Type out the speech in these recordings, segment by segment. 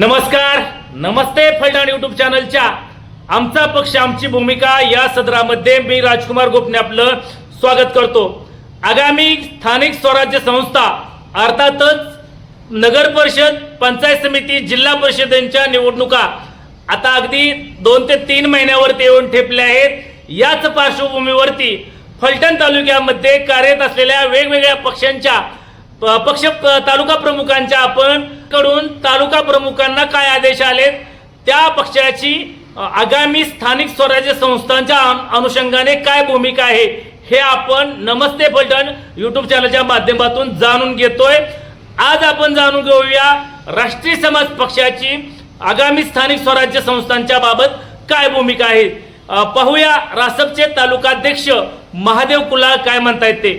नमस्कार नमस्ते फलटण युट्यूब चॅनलच्या आमचा पक्ष आमची भूमिका या सदरामध्ये मी राजकुमार गोपने आपलं स्वागत करतो. आगामी स्थानिक स्वराज्य संस्था अर्थातच नगर परिषद पंचायत समिती जिल्हा परिषदेच्या निवडणुका आता अगदी दोन ते तीन महिन्यावरती येऊन ठेपल्या आहेत. याच पार्श्वभूमीवरती फलटण तालुक्यामध्ये कार्यरत असलेल्या वेगवेगळ्या पक्षांच्या प- पक्ष तालुका प्रमुखांच्या आपण कडून तालुका प्रमुखांना काय आदेश आलेत त्या पक्षाची आगामी स्थानिक स्वराज्य संस्थांच्या अनुषंगाने काय भूमिका आहे हे आपण नमस्ते फलटण युट्यूब चॅनलच्या माध्यमातून जाणून घेतोय. आज आपण जाणून घेऊया राष्ट्रीय समाज पक्षाची आगामी स्थानिक स्वराज्य संस्थांच्या बाबत काय भूमिका आहे. पाहूया रासपचे तालुकाध्यक्ष महादेव कुलाळ काय म्हणतायत ते.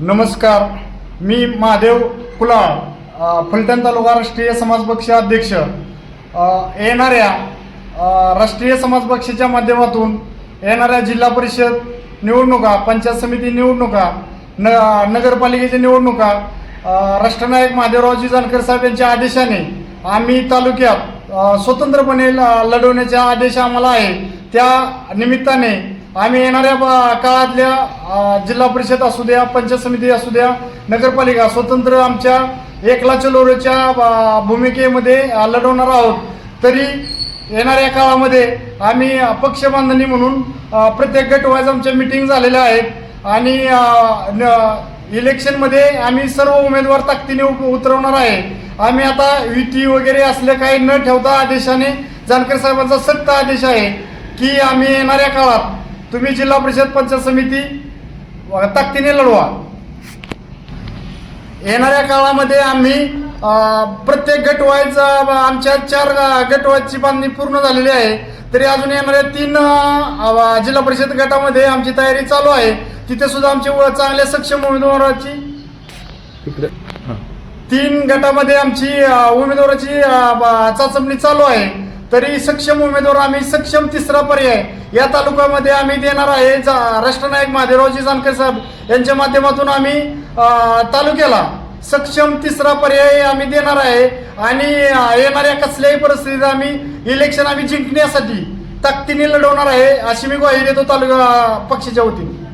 नमस्कार मी महादेव कुलाळ फलटण तालुका राष्ट्रीय समाज पक्ष अध्यक्ष येणाऱ्या राष्ट्रीय समाज पक्षाच्या माध्यमातून येणाऱ्या जिल्हा परिषद निवडणुका पंचायत समिती निवडणुका न नगरपालिकेच्या निवडणुका राष्ट्रनायक महादेवरावजी जानकर साहेब यांच्या आदेशाने आम्ही तालुक्यात स्वतंत्रपणे ल- लढवण्याचा आदेश आम्हाला आहे. त्या निमित्ताने आम्ही येणाऱ्या काळातल्या जिल्हा परिषद असू द्या पंचायत समिती असू द्या नगरपालिका स्वतंत्र आमच्या एकला चलोरेच्या भूमिकेमध्ये लढवणार आहोत. तरी येणाऱ्या काळामध्ये आम्ही पक्ष बांधणी म्हणून प्रत्येक गटवाईज आमच्या मिटिंग झालेल्या आहेत. आणि न- इलेक्शनमध्ये आम्ही सर्व उमेदवार ताकदीने उप- उतरवणार आहे. आम्ही आता युती वगैरे असलं काही न ठेवता आदेशाने जानकर साहेबांचा सक्त आदेश आहे की आम्ही येणाऱ्या काळात तुम्ही जिल्हा परिषद पंचायत समिती ताकदीने लढवा. येणाऱ्या काळामध्ये आम्ही प्रत्येक गटवाईज आमच्या चार गटवाईजची बांधणी पूर्ण झालेली आहे. तरी अजून येणाऱ्या तीन जिल्हा परिषद गटामध्ये आमची तयारी चालू आहे. तिथे सुद्धा आमची व- चांगल्या सक्षम उमेदवाराची तीन गटामध्ये आमची उमेदवाराची चाचपणी चालू आहे. तरी सक्षम उमेदवार आम्ही सक्षम तिसरा पर्याय. या तालुक्यामध्ये आम्ही देणार आहे. जा- राष्ट्रनायक महादेवरावजी जानकर साहेब यांच्या माध्यमातून आम्ही तालुक्याला सक्षम तिसरा पर्याय आम्ही देणार आहे. आणि येणाऱ्या कसल्याही परिस्थितीत आम्ही इलेक्शन आम्ही जिंकण्यासाठी ताकदीने लढवणार आहे अशी मी ग्वाही देतो तालुका पक्षाच्या वतीने.